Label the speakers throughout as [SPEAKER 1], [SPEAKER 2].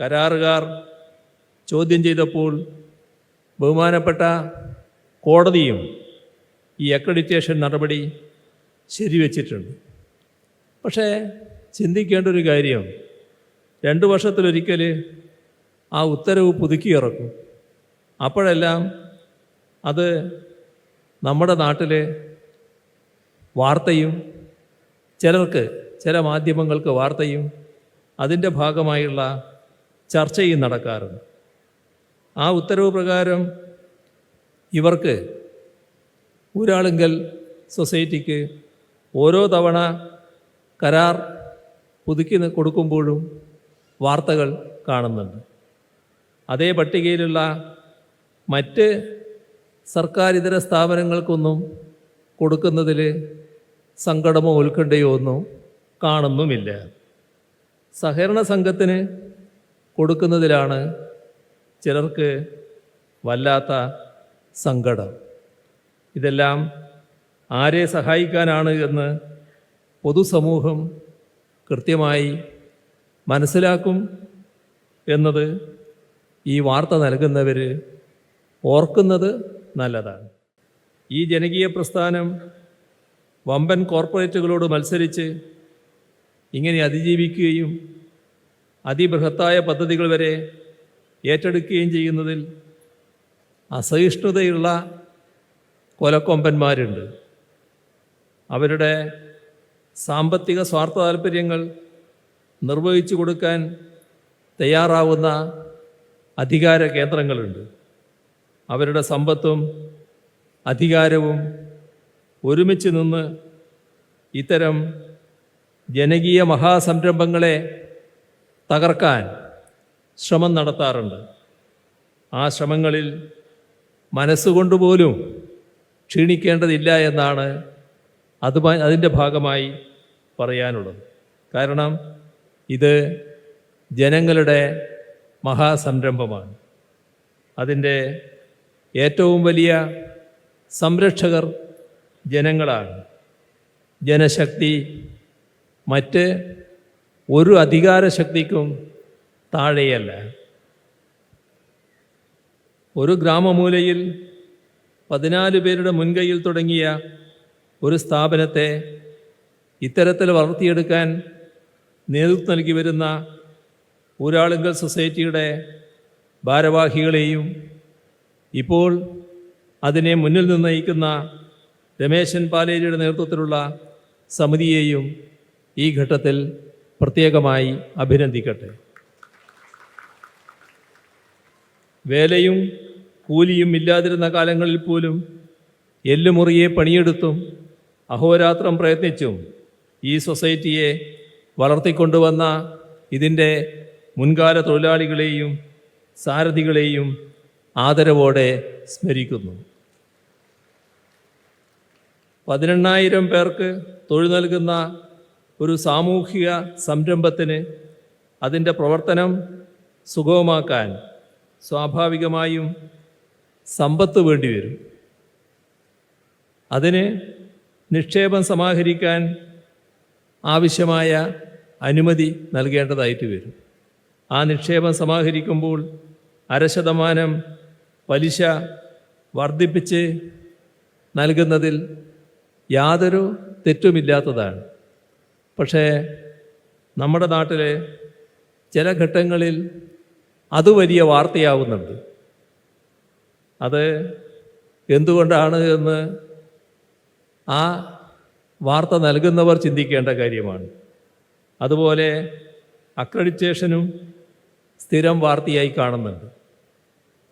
[SPEAKER 1] കരാറുകാർ ചോദ്യം ചെയ്തപ്പോൾ ബഹുമാനപ്പെട്ട കോടതിയും ഈ അക്രഡിറ്റേഷൻ നടപടി ശരിവെച്ചിട്ടുണ്ട്. പക്ഷേ ചിന്തിക്കേണ്ട ഒരു കാര്യം രണ്ട് വർഷത്തിലൊരിക്കൽ ആ ഉത്തരവ് പുതുക്കി ഇറക്കും. അപ്പോഴെല്ലാം അത് നമ്മുടെ നാട്ടിലെ വാർത്തയും ചിലർക്ക് ചില മാധ്യമങ്ങൾക്ക് വാർത്തയും അതിന്റെ ഭാഗമായുള്ള ചർച്ചയും നടക്കാറുണ്ട്. ആ ഉത്തരവ് പ്രകാരം ഇവർക്ക് ഊരാളുങ്കൽ സൊസൈറ്റിക്ക് ഓരോ തവണ കരാർ പുതുക്കി കൊടുക്കുമ്പോഴും വാർത്തകൾ കാണുന്നുണ്ട്. അതേ പട്ടികയിലുള്ള മറ്റ് സർക്കാർ സർക്കാരിതര സ്ഥാപനങ്ങൾക്കൊന്നും കൊടുക്കുന്നതിൽ സങ്കടമോ ഉത്കണ്ഠയോ ഒന്നും കാണുന്നുമില്ല. സഹകരണ സംഘത്തിന് കൊടുക്കുന്നതിലാണ് ചിലർക്ക് വല്ലാത്ത സങ്കടം. ഇതെല്ലാം ആരെ സഹായിക്കാനാണ് എന്ന് പൊതുസമൂഹം കൃത്യമായി മനസ്സിലാക്കും എന്നത് ഈ വാർത്ത നൽകുന്നവർ ഓർക്കുന്നത് നല്ലതാണ്. ഈ ജനകീയ പ്രസ്ഥാനം വമ്പൻ കോർപ്പറേറ്റുകളോട് മത്സരിച്ച് ഇങ്ങനെ അതിജീവിക്കുകയും അതിബൃഹത്തായ പദ്ധതികൾ വരെ ഏറ്റെടുക്കുകയും ചെയ്യുന്നതിൽ അസഹിഷ്ണുതയുള്ള കൊലക്കൊമ്പന്മാരുണ്ട്. അവരുടെ സാമ്പത്തിക സ്വാർത്ഥ താല്പര്യങ്ങൾ നിർവഹിച്ചു കൊടുക്കാൻ തയ്യാറാവുന്ന അധികാര കേന്ദ്രങ്ങളുണ്ട്. അവരുടെ സമ്പത്തും അധികാരവും ഒരുമിച്ച് നിന്ന് ഇത്തരം ജനകീയ മഹാസംരംഭങ്ങളെ തകർക്കാൻ ശ്രമം നടത്താറുണ്ട്. ആ ശ്രമങ്ങളിൽ മനസ്സുകൊണ്ട് പോലും ക്ഷീണിക്കേണ്ടതില്ല എന്നാണ് അത് അതിന്റെ ഭാഗമായി പറയാനുള്ളത്. കാരണം ഇത് ജനങ്ങളുടെ മഹാസംരംഭമാണ്. അതിന്റെ ഏറ്റവും വലിയ സംരക്ഷകർ ജനങ്ങളാണ്. ജനശക്തി മറ്റ് ഒരു അധികാരശക്തിക്കും താഴെയല്ല. ഒരു ഗ്രാമമൂലയിൽ പതിനാല് പേരുടെ മുൻകൈയിൽ തുടങ്ങിയ ഒരു സ്ഥാപനത്തെ ഇത്തരത്തിൽ വളർത്തിയെടുക്കാൻ നേതൃത്വം നൽകി വരുന്ന ഊരാളുങ്കൽ സൊസൈറ്റിയുടെ ഭാരവാഹികളെയും ഇപ്പോൾ അതിനെ മുന്നിൽ നിന്ന് നയിക്കുന്ന രമേശൻ പാലേരിയുടെ നേതൃത്വത്തിലുള്ള സമിതിയെയും ഈ ഘട്ടത്തിൽ പ്രത്യേകമായി അഭിനന്ദിക്കട്ടെ. വേലയും കൂലിയും ഇല്ലാതിരുന്ന കാലങ്ങളിൽ പോലും എല്ലുമുറിയെ പണിയെടുത്തും അഹോരാത്രം പ്രയത്നിച്ചും ഈ സൊസൈറ്റിയെ വളർത്തിക്കൊണ്ടുവന്ന ഇതിന്റെ മുൻകാല തൊഴിലാളികളെയും സാരഥികളെയും ആദരവോടെ സ്മരിക്കുന്നു. പതിനെണ്ണായിരം പേർക്ക് തൊഴിൽ നൽകുന്ന ഒരു സാമൂഹിക സംരംഭത്തിന് അതിന്റെ പ്രവർത്തനം സുഗമമാക്കാൻ സ്വാഭാവികമായും സമ്പത്ത് വേണ്ടിവരും അതിന് നിക്ഷേപം സമാഹരിക്കാൻ ആവശ്യമായ അനുമതി നൽകേണ്ടതായിട്ട് വരും. ആ നിക്ഷേപം സമാഹരിക്കുമ്പോൾ അര ശതമാനം പലിശ വർദ്ധിപ്പിച്ച് നൽകുന്നതിൽ യാതൊരു തെറ്റുമില്ലാത്തതാണ്. പക്ഷേ നമ്മുടെ നാട്ടിലെ ചില ഘട്ടങ്ങളിൽ അത് വലിയ വാർത്തയാവുന്നുണ്ട്. അത് എന്തുകൊണ്ടാണ് എന്ന് ആ വാർത്ത നൽകുന്നവർ ചിന്തിക്കേണ്ട കാര്യമാണ്. അതുപോലെ അക്രഡിറ്റേഷനും സ്ഥിരം വാർത്തയായി കാണുന്നുണ്ട്.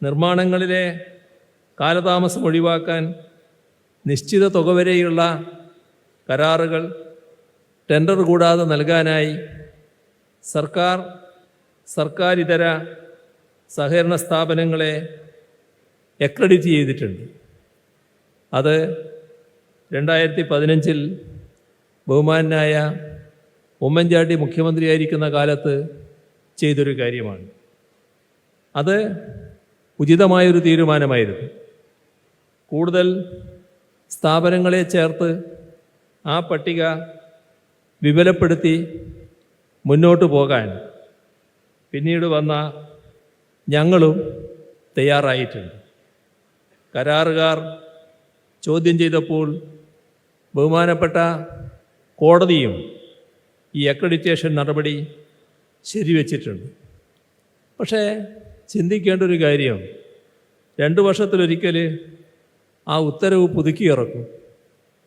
[SPEAKER 1] നിർമ്മാണങ്ങളിലെ കാലതാമസം ഒഴിവാക്കാൻ നിശ്ചിത തുക വരെയുള്ള കരാറുകൾ ടെൻഡർ കൂടാതെ നൽകാനായി സർക്കാർ ഇതര സഹകരണ സ്ഥാപനങ്ങളെ എക്രഡിറ്റ് ചെയ്തിട്ടുണ്ട്. അത് രണ്ടായിരത്തി പതിനഞ്ചിൽ ബഹുമാനായ ഉമ്മൻചാണ്ടി മുഖ്യമന്ത്രിയായിരിക്കുന്ന കാലത്ത് ചെയ്തൊരു കാര്യമാണ്. അത് ഉചിതമായൊരു തീരുമാനമായിരുന്നു. കൂടുതൽ സ്ഥാപനങ്ങളെ ചേർത്ത് ആ പട്ടിക വിപുലപ്പെടുത്തി മുന്നോട്ട് പോകാൻ പിന്നീട് വന്ന ഞങ്ങളും തയ്യാറായിട്ടുണ്ട്. കരാറുകാർ ചോദ്യം ചെയ്തപ്പോൾ ബഹുമാനപ്പെട്ട കോടതിയും ഈ അക്രഡിറ്റേഷൻ നടപടി ശരിവച്ചിട്ടുണ്ട്. പക്ഷേ ചിന്തിക്കേണ്ട ഒരു കാര്യം രണ്ട് വർഷത്തിലൊരിക്കൽ ആ ഉത്തരവ് പുതുക്കി ഇറക്കും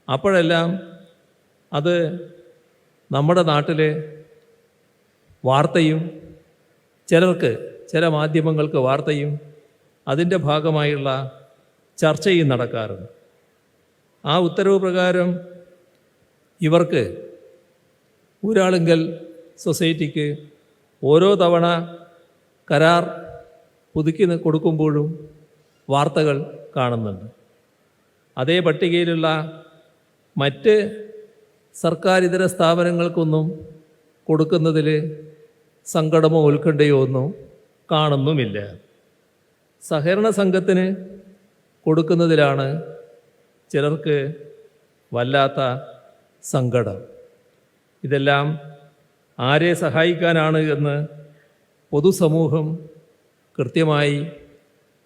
[SPEAKER 1] അപ്പോഴെല്ലാം അത് നമ്മുടെ നാട്ടിലെ വാർത്തയും ചിലർക്ക് ചില മാധ്യമങ്ങൾക്ക് വാർത്തയും അതിന്റെ ഭാഗമായുള്ള ചർച്ചയും നടക്കാറുണ്ട്. ആ ഉത്തരവ് പ്രകാരം ഇവർക്ക് ഊരാളുങ്കൽ സൊസൈറ്റിക്ക് ഓരോ തവണ കരാർ പുതുക്കി കൊടുക്കുമ്പോഴും വാർത്തകൾ കാണുന്നുണ്ട്. അതേ പട്ടികയിലുള്ള മറ്റ് സർക്കാർ ഇതര സ്ഥാപനങ്ങൾക്കൊന്നും കൊടുക്കുന്നതിൽ സങ്കടമോ ഉത്കണ്ഠയോ ഒന്നും കാണുന്നുമില്ല. സഹകരണ സംഘത്തിന് കൊടുക്കുന്നതിലാണ് ചിലർക്ക് വല്ലാത്ത സങ്കടം. ഇതെല്ലാം ആരെ സഹായിക്കാനാണ് എന്ന് പൊതുസമൂഹം കൃത്യമായി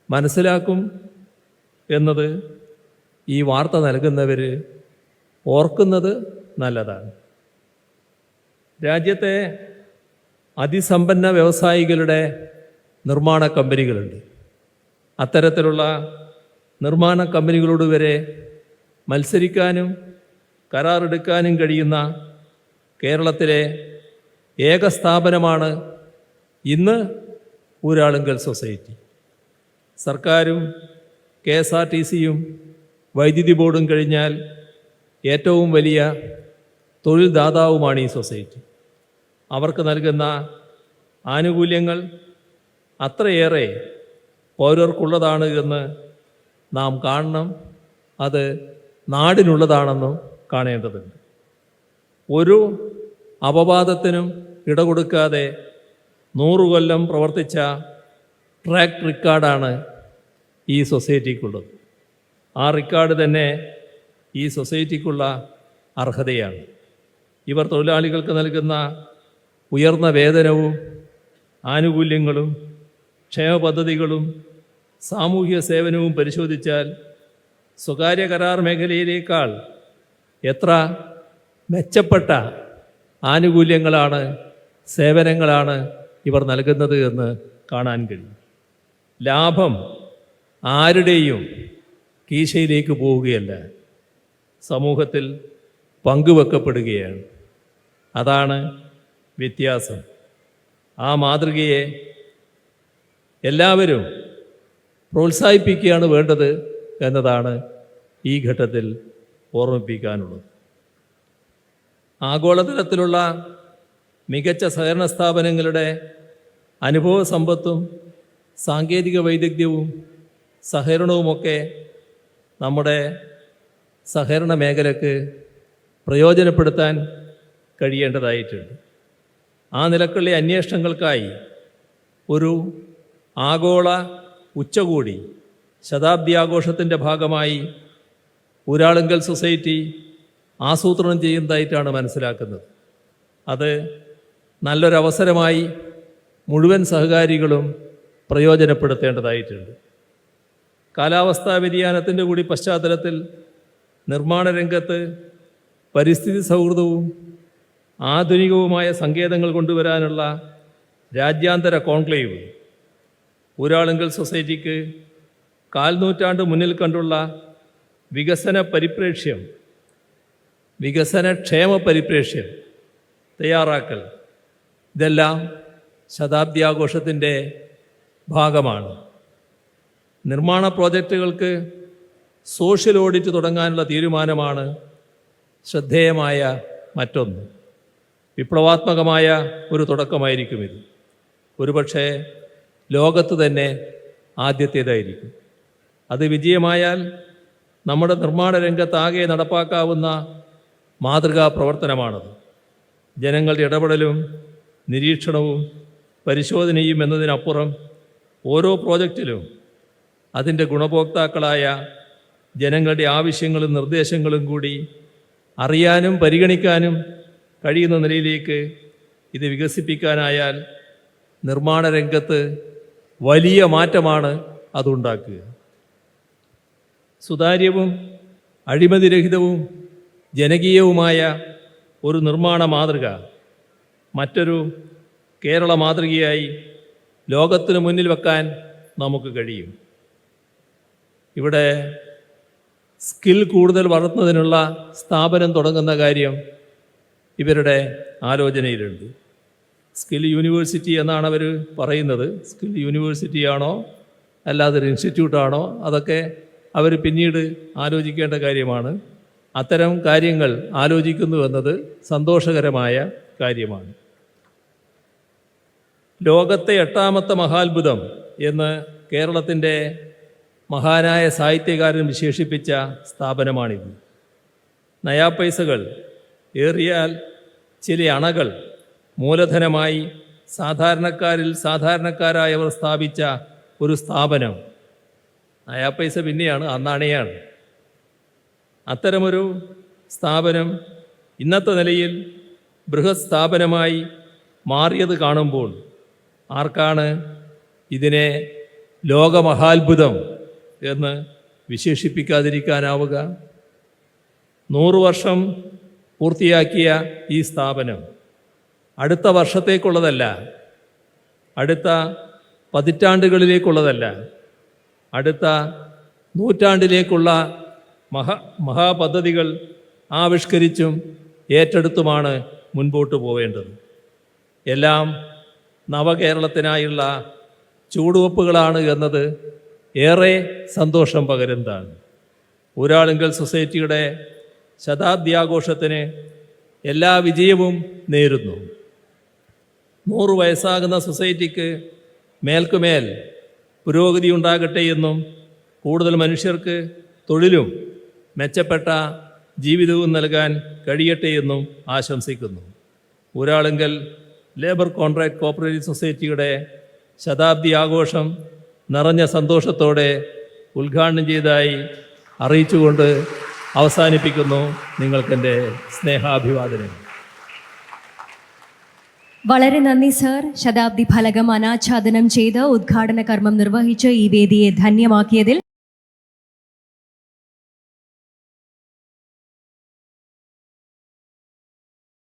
[SPEAKER 1] മനസ്സിലാക്കും എന്നത് ഈ വാർത്ത നൽകുന്നവർ ഓർക്കുന്നത് നല്ലതാണ്. രാജ്യത്തെ അതിസമ്പന്ന വ്യവസായികളുടെ നിർമ്മാണ കമ്പനികളുണ്ട്. അത്തരത്തിലുള്ള നിർമ്മാണ കമ്പനികളോട് വരെ മത്സരിക്കാനും കരാറെടുക്കാനും കഴിയുന്ന കേരളത്തിലെ ഏക സ്ഥാപനമാണ് ഇന്ന് ഊരാളുങ്കൽ സൊസൈറ്റി. സർക്കാരും കെ എസ് ആർ ടി സിയും വൈദ്യുതി ബോർഡും കഴിഞ്ഞാൽ ഏറ്റവും വലിയ തൊഴിൽ ദാതാവുമാണ് ഈ സൊസൈറ്റി. അവർക്ക് നൽകുന്ന ആനുകൂല്യങ്ങൾ അത്രയേറെ പൗരർക്കുള്ളതാണ് എന്ന് നാം കാണണം. അത് നാടിനുള്ളതാണെന്നും കാണേണ്ടതുണ്ട്. ഒരു അപവാദത്തിനും ഇടകൊടുക്കാതെ നൂറു കൊല്ലം പ്രവർത്തിച്ച ട്രാക്ക് റെക്കോർഡാണ് ഈ സൊസൈറ്റിക്കുള്ളത്. ആ റെക്കോർഡ് തന്നെ ഈ സൊസൈറ്റിക്കുള്ള അർഹതയാണ്. ഇവർ തൊഴിലാളികൾക്ക് നൽകുന്ന ഉയർന്ന വേതനവും ആനുകൂല്യങ്ങളും ക്ഷേമ പദ്ധതികളും സാമൂഹ്യ സേവനവും പരിശോധിച്ചാൽ സ്വകാര്യ കരാർ മേഖലയിലേക്കാൾ എത്ര മെച്ചപ്പെട്ട ആനുകൂല്യങ്ങളാണ് സേവനങ്ങളാണ് ഇവർ നൽകുന്നത് എന്ന് കാണാൻ കഴിയും. ലാഭം ആരുടെയും കീശയിലേക്ക് പോവുകയല്ല സമൂഹത്തിൽ പങ്കുവെക്കപ്പെടുകയാണ്. അതാണ് വ്യത്യാസം. ആ മാതൃകയെ എല്ലാവരും പ്രോത്സാഹിപ്പിക്കുകയാണ് വേണ്ടത് എന്നതാണ് ഈ ഘട്ടത്തിൽ ഓർമ്മിപ്പിക്കാനുള്ളത്. ആഗോളതലത്തിലുള്ള മികച്ച സഹകരണ സ്ഥാപനങ്ങളുടെ അനുഭവ സമ്പത്തും സാങ്കേതിക വൈദഗ്ധ്യവും സഹകരണവുമൊക്കെ നമ്മുടെ സഹകരണ മേഖലക്ക് പ്രയോജനപ്പെടുത്താൻ കഴിയേണ്ടതായിട്ടുണ്ട്. ആ നിലക്കുള്ള അന്വേഷണങ്ങൾക്കായി ഒരു ആഗോള ഉച്ചകൂടി ശതാബ്ദി ആഘോഷത്തിന്റെ ഭാഗമായി ഊരാളുങ്കൽ സൊസൈറ്റി ആസൂത്രണം ചെയ്യുന്നതായിട്ടാണ് മനസ്സിലാക്കുന്നത്. അത് നല്ലൊരവസരമായി മുഴുവൻ സഹകാരികളും പ്രയോജനപ്പെടുത്തേണ്ടതായിട്ടുണ്ട്. കാലാവസ്ഥാ വ്യതിയാനത്തിന്റെ കൂടി പശ്ചാത്തലത്തിൽ നിർമ്മാണ രംഗത്ത് പരിസ്ഥിതി സൗഹൃദവും ആധുനികവുമായ സങ്കേതങ്ങൾ കൊണ്ടുവരാനുള്ള രാജ്യാന്തര കോൺക്ലേവ്. ഊരാളുങ്കൽ സൊസൈറ്റിക്ക് കാൽനൂറ്റാണ്ട് മുന്നിൽ കണ്ടുള്ള വികസന പരിപ്രേക്ഷ്യം വികസന ക്ഷേമ പരിപ്രേക്ഷ്യം തയ്യാറാക്കൽ ഇതെല്ലാം ശതാബ്ദി ആഘോഷത്തിന്റെ ഭാഗമാണ്. നിർമ്മാണ പ്രോജക്റ്റുകൾക്ക് സോഷ്യൽ ഓഡിറ്റ് തുടങ്ങാനുള്ള തീരുമാനമാണ് ശ്രദ്ധേയമായ മറ്റൊന്ന്. വിപ്ലവാത്മകമായ ഒരു തുടക്കമായിരിക്കും ഇത്. ഒരുപക്ഷെ ലോകത്ത് തന്നെ ആദ്യത്തേതായിരിക്കും. അത് വിജയമായാൽ നമ്മുടെ നിർമ്മാണ രംഗത്താകെ നടപ്പാക്കാവുന്ന മാതൃകാ പ്രവർത്തനമാണത്. ജനങ്ങളുടെ ഇടപെടലും നിരീക്ഷണവും പരിശോധനയും എന്നതിനപ്പുറം ഓരോ പ്രോജക്റ്റിലും അതിന്റെ ഗുണഭോക്താക്കളായ ജനങ്ങളുടെ ആവശ്യങ്ങളും നിർദ്ദേശങ്ങളും കൂടി അറിയാനും പരിഗണിക്കാനും കഴിയുന്ന നിലയിലേക്ക് ഇത് വികസിപ്പിക്കാനായാൽ നിർമ്മാണ രംഗത്ത് വലിയ മാറ്റമാണ് അതുണ്ടാക്കുക. സുതാര്യവും അഴിമതിരഹിതവും ജനകീയവുമായ ഒരു നിർമ്മാണ മാതൃക മറ്റൊരു കേരള മാതൃകയായി ലോകത്തിന് മുന്നിൽ വെക്കാൻ നമുക്ക് കഴിയും. ഇവിടെ സ്കിൽ കൂടുതൽ വളർത്തുന്നതിനുള്ള സ്ഥാപനം തുടങ്ങുന്ന കാര്യം ഇവരുടെ ആലോചനയിലുണ്ട്. സ്കിൽ യൂണിവേഴ്സിറ്റി എന്നാണ് അവർ പറയുന്നത്. സ്കിൽ യൂണിവേഴ്സിറ്റിയാണോ അല്ലാതെ ഒരു ഇൻസ്റ്റിറ്റ്യൂട്ടാണോ അതൊക്കെ അവർ പിന്നീട് ആലോചിക്കേണ്ട കാര്യമാണ്. അത്തരം കാര്യങ്ങൾ ആലോചിക്കുന്നു എന്നത് സന്തോഷകരമായ കാര്യമാണ്. ലോകത്തെ എട്ടാമത്തെ മഹാത്ഭുതം എന്ന് കേരളത്തിന്റെ മഹാനായ സാഹിത്യകാരൻ വിശേഷിപ്പിച്ച സ്ഥാപനമാണിത്. നയാ പൈസകൾ ഏറിയാൽ ചില അണകൾ മൂലധനമായി സാധാരണക്കാരിൽ സാധാരണക്കാരായവർ സ്ഥാപിച്ച ഒരു സ്ഥാപനം. നയാ പൈസ പിന്നെയാണ് അന്നണയാണ്. അത്തരമൊരു സ്ഥാപനം ഇന്നത്തെ നിലയിൽ ബൃഹത് സ്ഥാപനമായി മാറിയത് കാണുമ്പോൾ ആർക്കാണ് ഇതിനെ ലോകമഹാത്ഭുതം എന്ന് വിശേഷിപ്പിക്കാതിരിക്കാനാവുക? നൂറ് വർഷം പൂർത്തിയാക്കിയ ഈ സ്ഥാപനം അടുത്ത വർഷത്തേക്കുള്ളതല്ല അടുത്ത പതിറ്റാണ്ടുകളിലേക്കുള്ളതല്ല അടുത്ത നൂറ്റാണ്ടിലേക്കുള്ള മഹാ മഹാപദ്ധതികൾ ആവിഷ്കരിച്ചും ഏറ്റെടുത്തുമാണ് മുൻപോട്ട് പോവേണ്ടത്. എല്ലാം നവകേരളത്തിനായുള്ള ചുവടുവെപ്പുകളാണ് എന്നത് ഏറെ സന്തോഷം പകരുന്നതാണ്. ഊരാളുങ്കൽ സൊസൈറ്റിയുടെ ശതാബ്ദിയാഘോഷത്തിന് എല്ലാ വിജയവും നേരുന്നു. നൂറ് വയസ്സാകുന്ന സൊസൈറ്റിക്ക് മേൽക്കുമേൽ പുരോഗതി ഉണ്ടാകട്ടെ എന്നും കൂടുതൽ മനുഷ്യർക്ക് തൊഴിലും മെച്ചപ്പെട്ട ജീവിതവും നൽകാൻ കഴിയട്ടെ എന്നും ആശംസിക്കുന്നു. ഊരാളുങ്കൽ ലേബർ കോൺട്രാക്ട് കോപ്പറേറ്റീവ് സൊസൈറ്റിയുടെ ശതാബ്ദി ആഘോഷം നിറഞ്ഞ സന്തോഷത്തോടെ ഉദ്ഘാടനം ചെയ്തതായി അറിയിച്ചുകൊണ്ട് അവസാനിപ്പിക്കുന്നു നിങ്ങൾക്കെന്റെ സ്നേഹാഭിവാദനം.
[SPEAKER 2] വളരെ നന്ദി സർ. ശതാബ്ദി ഫലകം അനാച്ഛാദനം ചെയ്ത് ഉദ്ഘാടന കർമ്മം നിർവഹിച്ച് ഈ വേദിയെ ധന്യമാക്കിയതിൽ